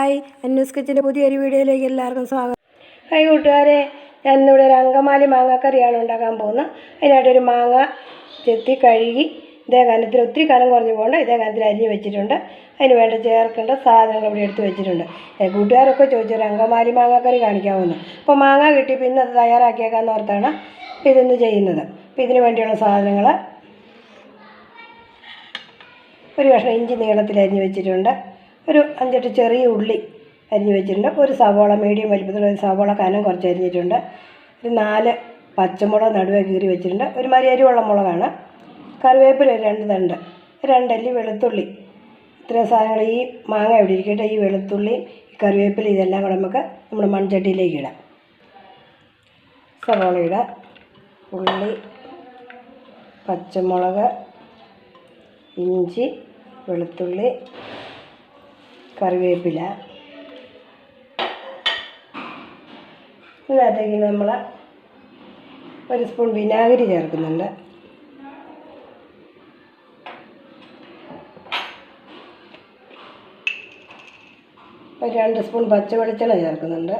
Hi അന്യൂസ് കിച്ചന്റെ പുതിയൊരു വീഡിയോയിലേക്ക് എല്ലാവർക്കും സ്വാഗതം. ഹായ് കൂട്ടുകാരെ ഞാൻ ഇന്നിവിടെ ഒരു അങ്കമാലി മാങ്ങാക്കറിയാണ് ഉണ്ടാക്കാൻ പോകുന്നത്. അതിനായിട്ടൊരു മാങ്ങ ചെത്തി കഴുകി ഇതേ കാലത്തിൽ ഒത്തിരി കാലം കുറഞ്ഞു പോകണ്ട ഇതേ കാലത്തിൽ അരിഞ്ഞ് വെച്ചിട്ടുണ്ട്. അതിന് വേണ്ട ചേർക്കേണ്ട സാധനങ്ങൾ ഇവിടെ എടുത്ത് വെച്ചിട്ടുണ്ട്. കൂട്ടുകാരൊക്കെ ചോദിച്ചൊരു അങ്കമാലി മാങ്ങാക്കറി കാണിക്കാമെന്ന് അപ്പോൾ മാങ്ങ കിട്ടി പിന്നെ അത് തയ്യാറാക്കിയേക്കാന്ന് ഓർത്താണ് ഇതൊന്ന് ചെയ്യുന്നത്. അപ്പോൾ ഇതിന് വേണ്ടിയുള്ള സാധനങ്ങൾ ഒരു കഷ്ണം ഇഞ്ചി നീളത്തിൽ അരിഞ്ഞ് വെച്ചിട്ടുണ്ട്. ഒരു അഞ്ചെട്ട് ചെറിയ ഉള്ളി അരിഞ്ഞ് വെച്ചിട്ടുണ്ട്. ഒരു സവോള മീഡിയം വലിപ്പത്തിലുള്ള ഒരു സവോള കനം കുറച്ച് അരിഞ്ഞിട്ടുണ്ട്. ഒരു നാല് പച്ചമുളക് നടുവേ കീറി വെച്ചിട്ടുണ്ട്. ഒരുമാതിരി എരിവുള്ള മുളകാണ്. കറിവേപ്പില രണ്ട് തണ്ട്. രണ്ടല്ലി വെളുത്തുള്ളി. ഇത്രയും സാധനങ്ങൾ ഈ മാങ്ങ ഇവിടെ ഇരിക്കട്ടെ. ഈ വെളുത്തുള്ളി കറിവേപ്പില ഇതെല്ലാം കൂടെ നമുക്ക് നമ്മുടെ മൺചട്ടിയിലേക്ക് ഇടാം. സവോള ഇടാം ഉള്ളി പച്ചമുളക് ഇഞ്ചി വെളുത്തുള്ളി കറിവേപ്പില. ഇതിനകത്തേക്ക് നമ്മൾ ഒരു സ്പൂൺ വിനാഗിരി ചേർക്കുന്നുണ്ട്. ഒരു രണ്ട് സ്പൂൺ പച്ച വെളിച്ചെണ്ണ ചേർക്കുന്നുണ്ട്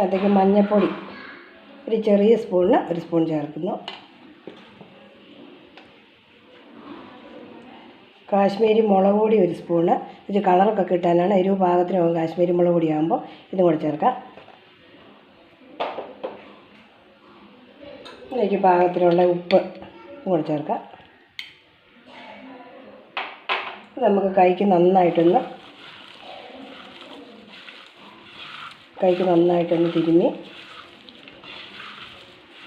അതിലേക്ക് മഞ്ഞൾപ്പൊടി ഒരു ചെറിയ സ്പൂണിന് ഒരു സ്പൂൺ ചേർക്കുന്നു. കാശ്മീരി മുളക് പൊടി ഒരു സ്പൂണ്. ഇത് കളറൊക്കെ കിട്ടാനാണ്. എരിവ് പാകത്തിനാവും കാശ്മീരി മുളക് പൊടി ആകുമ്പോൾ ഇതും കൂടെ ചേർക്കാം. ഇതിലേക്ക് പാകത്തിനുള്ള ഉപ്പ് കൂടെ ചേർക്കാം. ഇത് നമുക്ക് കൈക്ക് നന്നായിട്ടൊന്ന് കൈക്ക് നന്നായിട്ടൊന്ന് തിരുമ്മി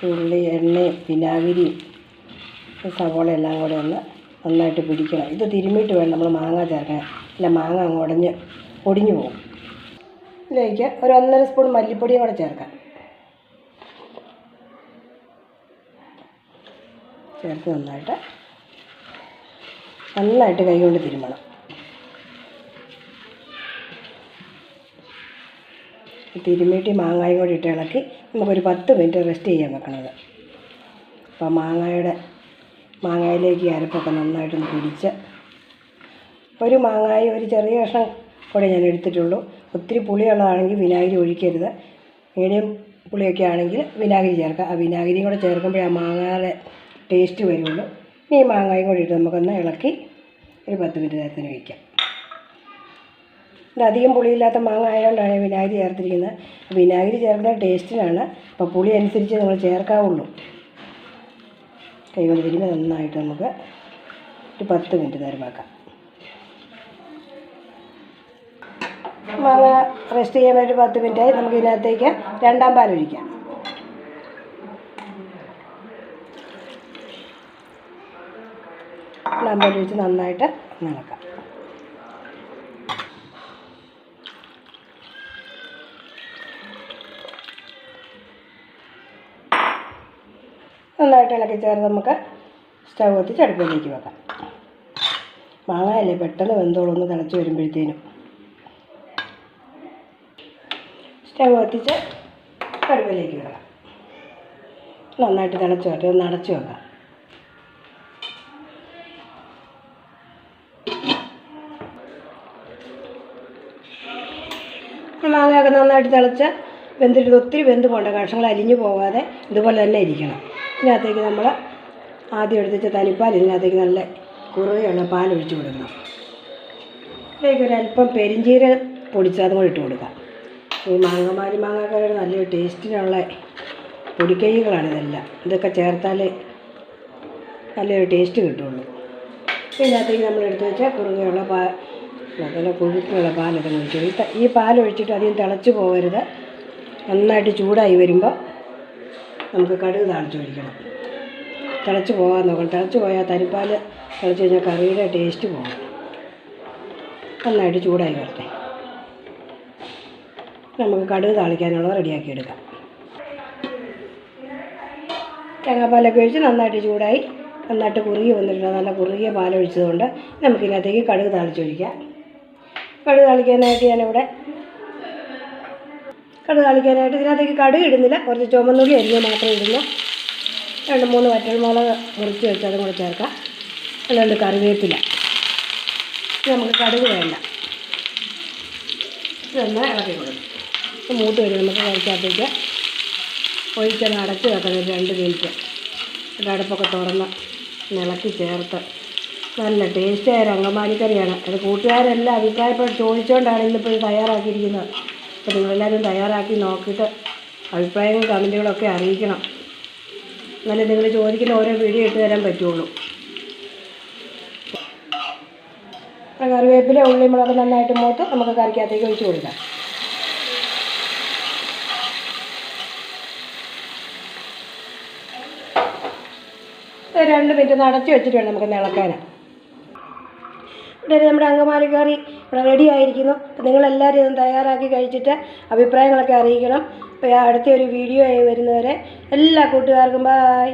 ഉള്ളി എണ്ണ വിനാഗിരി സവോള എല്ലാം കൂടെ ഒന്ന് നന്നായിട്ട് പിടിക്കണം. ഇത് തിരുമ്മിയിട്ട് വേണം നമ്മൾ മാങ്ങ ചേർക്കാൻ. ഇല്ല മാങ്ങ അങ്ങ് ഉടഞ്ഞ് ഒടിഞ്ഞു പോകും. ഇതിലേക്ക് ഒരു ഒന്നര സ്പൂൺ മല്ലിപ്പൊടിയും കൂടെ ചേർക്കാം. ചേർത്ത് നന്നായിട്ട് നന്നായിട്ട് കൈ കൊണ്ട് തിരുമ്മിയിട്ട് മാങ്ങായും കൂടി ഇട്ട് ഇളക്കി നമുക്കൊരു പത്ത് മിനിറ്റ് റെസ്റ്റ് ചെയ്യാൻ വെക്കണത്. അപ്പോൾ മാങ്ങയുടെ മാങ്ങയിലേക്ക് അരപ്പൊക്കെ നന്നായിട്ടൊന്ന് പിടിച്ച് ഒരു മാങ്ങായി ഒരു ചെറിയ കഷ്ണം കൂടെ ഞാൻ എടുത്തിട്ടുള്ളൂ. ഒത്തിരി പുളിയുള്ളതാണെങ്കിൽ വിനാഗിരി ഒഴിക്കരുത്. മീഡിയം പുളിയൊക്കെ ആണെങ്കിൽ വിനാഗിരി ചേർക്കുക ആ വിനാഗിരിയും കൂടെ ചേർക്കുമ്പോഴേ ആ മാങ്ങയുടെ ടേസ്റ്റ് വരുള്ളൂ. ഇനി ഈ മാങ്ങായും കൂടി ഇട്ട് നമുക്കൊന്ന് ഇളക്കി ഒരു പത്ത് മിനിറ്റ് നേരത്തിന് വയ്ക്കാം ഇത് അധികം പുളിയില്ലാത്ത മാങ്ങ ആയതുകൊണ്ടാണ് വിനാഗിരി ചേർത്തിരിക്കുന്നത്. വിനാഗിരി ചേർക്കുന്ന ടേസ്റ്റിനാണ്. അപ്പോൾ പുളി അനുസരിച്ച് നമ്മൾ ചേർക്കാവുള്ളൂ. കൈകൊണ്ട് തിരിഞ്ഞ് നന്നായിട്ട് നമുക്ക് ഒരു പത്ത് മിനിറ്റ് നേരം വെക്കാം. മാങ്ങ റെസ്റ്റ് ചെയ്യാൻ വേണ്ടി പത്ത് മിനിറ്റായി. നമുക്ക് ഇതിനകത്തേക്ക് രണ്ടാം പാൽ ഒഴിക്കാം. രണ്ടാം പാൽ ഒഴിച്ച് നന്നായിട്ട് നടക്കാം നന്നായിട്ട് ഇളക്കി ചേർത്ത് നമുക്ക് സ്റ്റവ് കത്തിച്ച് അടുപ്പിലേക്ക് വെക്കാം. മാങ്ങയല്ലേ പെട്ടെന്ന് വെന്തോളൂ ഒന്ന് തിളച്ച് വരുമ്പോഴത്തേനും. സ്റ്റവ് കത്തിച്ച് അടുപ്പിലേക്ക് വെക്കാം. നന്നായിട്ട് തിളച്ച് വരട്ടെ ഒന്ന് അടച്ച് വെക്കാം. മാങ്ങയൊക്കെ നന്നായിട്ട് തിളച്ച് വെന്തിട്ട് ഒത്തിരി വെന്ത് പോകേണ്ട. കഷ്ണങ്ങൾ അലിഞ്ഞു പോകാതെ ഇതുപോലെ തന്നെ ഇരിക്കണം. ഇതിനകത്തേക്ക് നമ്മൾ ആദ്യം എടുത്തിട്ട് തനിപ്പാൽ ഇതിനകത്തേക്ക് നല്ല കുറുകയുള്ള പാലൊഴിച്ച് കൊടുക്കണം. ഇതിലേക്ക് ഒരല്പം അല്പം പെരിഞ്ചീരകം പൊടിച്ചതും കൂടി ഇട്ട് കൊടുക്കാം. ഈ മാങ്ങമാരി മാങ്ങാക്കറിയുടെ നല്ലൊരു ടേസ്റ്റിനുള്ള പൊടിക്കൈകളാണ് ഇതെല്ലാം. ഇതൊക്കെ ചേർത്താൽ നല്ലൊരു ടേസ്റ്റ് കിട്ടുള്ളൂ. ഇതിനകത്തേക്ക് നമ്മൾ എടുത്ത് വെച്ചാൽ കുറുകയുള്ള പാ നല്ല കൊഴുപ്പുള്ള പാലൊക്കെ ഒഴിച്ചു ഈ പാലൊഴിച്ചിട്ട് അധികം തിളച്ച് പോകരുത്. നന്നായിട്ട് ചൂടായി വരുമ്പോൾ നമുക്ക് കടുക് താളിച്ച് ഒഴിക്കണം. തിളച്ച് പോകാൻ നോക്കണം. തിളച്ച് പോയാൽ തരിപ്പാൽ തിളച്ച് കഴിഞ്ഞാൽ കറിയുടെ ടേസ്റ്റ് പോകും നന്നായിട്ട് ചൂടായി വരട്ടെ. നമുക്ക് കടുക് താളിക്കാനുള്ളത് റെഡിയാക്കി എടുക്കാം. തേങ്ങാപ്പാലൊക്കെ ഒഴിച്ച് നന്നായിട്ട് ചൂടായി നന്നായിട്ട് കുറുകി വന്നിട്ടുണ്ട്. നല്ല കുറുകിയ പാലൊഴിച്ചതുകൊണ്ട് നമുക്കിതിനകത്തേക്ക് കടുക് താളിച്ചൊഴിക്കാം കടുക് താളിക്കാനായിട്ട് ഞാനിവിടെ കടുക് താളിക്കാനായിട്ട് ഇതിനകത്തേക്ക് കടുക് ഇടുന്നില്ല. കുറച്ച് ചുമന്നുള്ളി അരിഞ്ഞ് മാത്രമേ ഇടുന്നു. രണ്ട് മൂന്ന് വറ്റൽമുളക് മുറിച്ച് വെച്ച് അതും കൂടെ ചേർക്കാം. അല്ലാണ്ട് കറിവേപ്പില. നമുക്ക് കടുക് വേണ്ട. ഇതൊന്ന് ഇളക്കി കൊടുക്കും മൂത്ത് വരും നമുക്ക് കഴിക്കാത്തേക്ക് ഒഴിച്ചത് അടച്ച് വെക്കണം രണ്ട് മിനിറ്റ്. അടുപ്പൊക്കെ തുറന്ന് ഇളക്കി ചേർത്ത്. നല്ല ടേസ്റ്റായ ഒരു അങ്കമാലിക്കറിയാണ്. അത് കൂട്ടുകാരെല്ലാം അഭിപ്രായപ്പെട്ട് ചോദിച്ചുകൊണ്ടാണ് ഇന്നിപ്പോൾ ഇത് തയ്യാറാക്കിയിരിക്കുന്നത്. അപ്പോൾ നിങ്ങളെല്ലാവരും തയ്യാറാക്കി നോക്കിയിട്ട് അഭിപ്രായങ്ങളും കമന്റുകളൊക്കെ അറിയിക്കണം. എന്നാലേ നിങ്ങൾ ചോദിക്കുന്ന ഓരോ വീഡിയോ ഇട്ട് തരാൻ പറ്റുള്ളൂ. കറിവേപ്പില ഉള്ളി മുളക് നന്നായിട്ട് മൂത്ത് നമുക്ക് കറിക്കകത്തേക്ക് ഒഴിച്ച് കൊടുക്കാം. രണ്ട് മിനിറ്റ് നടച്ച് വെച്ചിട്ട് വേണം നമുക്ക് ഇളക്കാൻ ഇവിടെ നമ്മുടെ അങ്കമാലി കറി ഇവിടെ റെഡി ആയിരിക്കുന്നു. അപ്പോൾ നിങ്ങളെല്ലാവരും ഇതൊന്ന് തയ്യാറാക്കി കഴിച്ചിട്ട് അഭിപ്രായങ്ങളൊക്കെ അറിയിക്കണം. അപ്പോൾ അടുത്ത ഒരു വീഡിയോ ആയി വരുന്നവരെ എല്ലാ കൂട്ടുകാർക്കും ബായ്